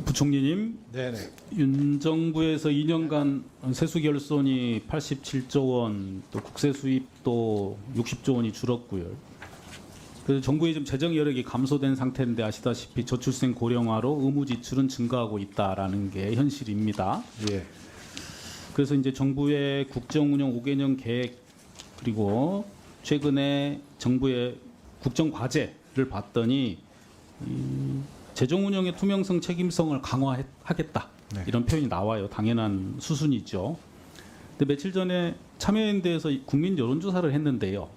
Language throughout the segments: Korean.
부총리님, 네네. 윤 정부에서 2년간 세수 결손이 87조 원, 또 국세 수입도 60조 원이 줄었고요. 그래서 정부의 지금 재정 여력이 감소된 상태인데 아시다시피 저출생 고령화로 의무 지출은 증가하고 있다라는 게 현실입니다. 예. 그래서 이제 정부의 국정 운영 5개년 계획 그리고 최근에 정부의 국정 과제를 봤더니 이 재정 운영의 투명성 책임성을 강화하겠다 네. 이런 표현이 나와요. 당연한 수순이죠. 근데 며칠 전에 참여연대에서 국민 여론조사를 했는데요.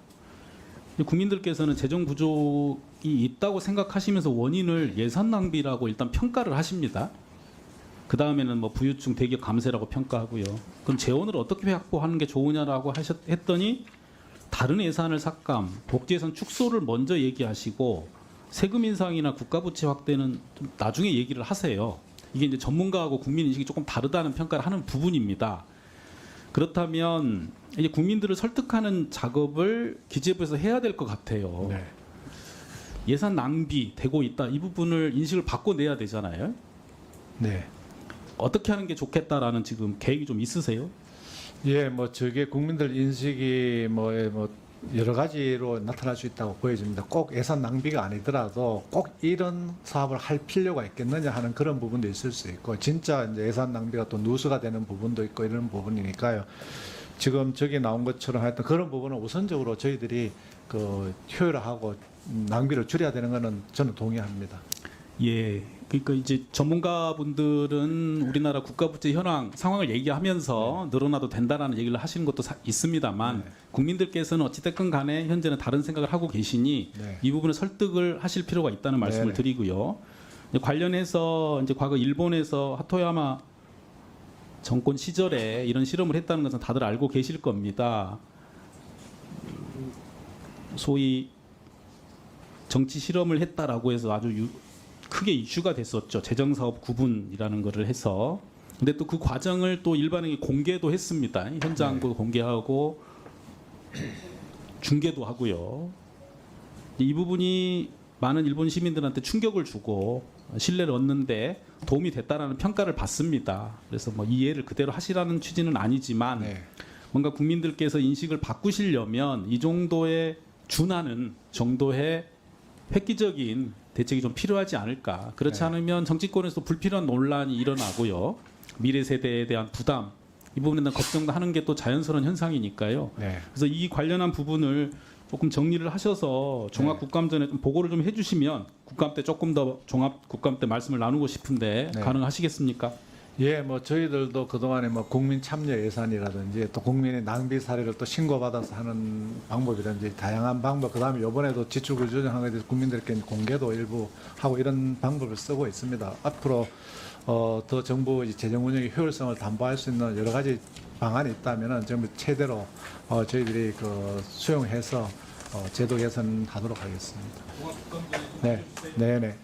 국민들께서는 재정 부족이 있다고 생각하시면서 원인을 예산 낭비라고 일단 평가를 하십니다. 그 다음에는 뭐 부유층 대기업 감세라고 평가하고요. 그럼 재원을 어떻게 확보하는 게 좋으냐라고 하셨, 했더니 다른 예산을 삭감, 복지 예산 축소를 먼저 얘기하시고 세금 인상이나 국가 부채 확대는 좀 나중에 얘기를 하세요. 이게 이제 전문가하고 국민 인식이 조금 다르다는 평가를 하는 부분입니다. 그렇다면 이제 국민들을 설득하는 작업을 기재부에서 해야 될 것 같아요. 네. 예산 낭비 되고 있다 이 부분을 인식을 바꿔내야 되잖아요. 네. 어떻게 하는 게 좋겠다라는 지금 계획이 좀 있으세요? 예, 뭐 저게 국민들 인식이 뭐, 예, 뭐 여러 가지로 나타날 수 있다고 보여집니다. 꼭 예산 낭비가 아니더라도 꼭 이런 사업을 할 필요가 있겠느냐 하는 그런 부분도 있을 수 있고 진짜 이제 예산 낭비가 또 누수가 되는 부분도 있고 이런 부분이니까요. 지금 저기 나온 것처럼 하여튼 그런 부분은 우선적으로 저희들이 그 효율화하고 음, 낭비를 줄여야 되는 거는 저는 동의합니다. 예. 그러니까 이제 전문가분들은 우리나라 국가부채 현황 상황을 얘기하면서 늘어나도 된다라는 얘기를 하시는 것도 사- 있습니다만 네. 국민들께서는 어찌됐건 간에 현재는 다른 생각을 하고 계시니 네. 이 부분에 설득을 하실 필요가 있다는 말씀을 네네. 드리고요. 관련해서 이제 과거 일본에서 하토야마 정권 시절에 이런 실험을 했다는 것은 다들 알고 계실 겁니다. 소위 정치 실험을 했다라고 해서 아주 유- 크게 이슈가 됐었죠. 재정사업 구분이라는 거를 해서. 근데 또 그 과정을 또 일반에게 공개도 했습니다. 현장도 공개하고 중계도 하고요. 이 부분이 많은 일본 시민들한테 충격을 주고 신뢰를 얻는데 도움이 됐다라는 평가를 받습니다. 그래서 뭐 이해를 그대로 하시라는 취지는 아니지만 네. 뭔가 국민들께서 인식을 바꾸시려면 이 정도의 준하는 정도의 획기적인 대책이 좀 필요하지 않을까. 그렇지 네. 않으면 정치권에서 불필요한 논란이 일어나고요. 미래 세대에 대한 부담 이 부분에 대한 걱정도 하는 게 또 자연스러운 현상이니까요. 네. 그래서 이 관련한 부분을 조금 정리를 하셔서 종합 국감 전에 좀 보고를 좀 해주시면 국감 때 조금 더 종합 국감 때 말씀을 나누고 싶은데 네. 가능하시겠습니까? 예, 뭐 저희들도 그동안에 뭐 국민 참여 예산이라든지 또 국민의 낭비 사례를 또 신고받아서 하는 방법이라든지 다양한 방법, 그다음에 이번에도 지출구 조정하는 것에 대해서 국민들께 공개도 일부 하고 이런 방법을 쓰고 있습니다. 앞으로 어, 더 정부 재정 운영의 효율성을 담보할 수 있는 여러 가지 방안이 있다면은 정부 최대로 어, 저희들이 그 수용해서 어, 제도 개선하도록 하겠습니다. 네, 네, 네.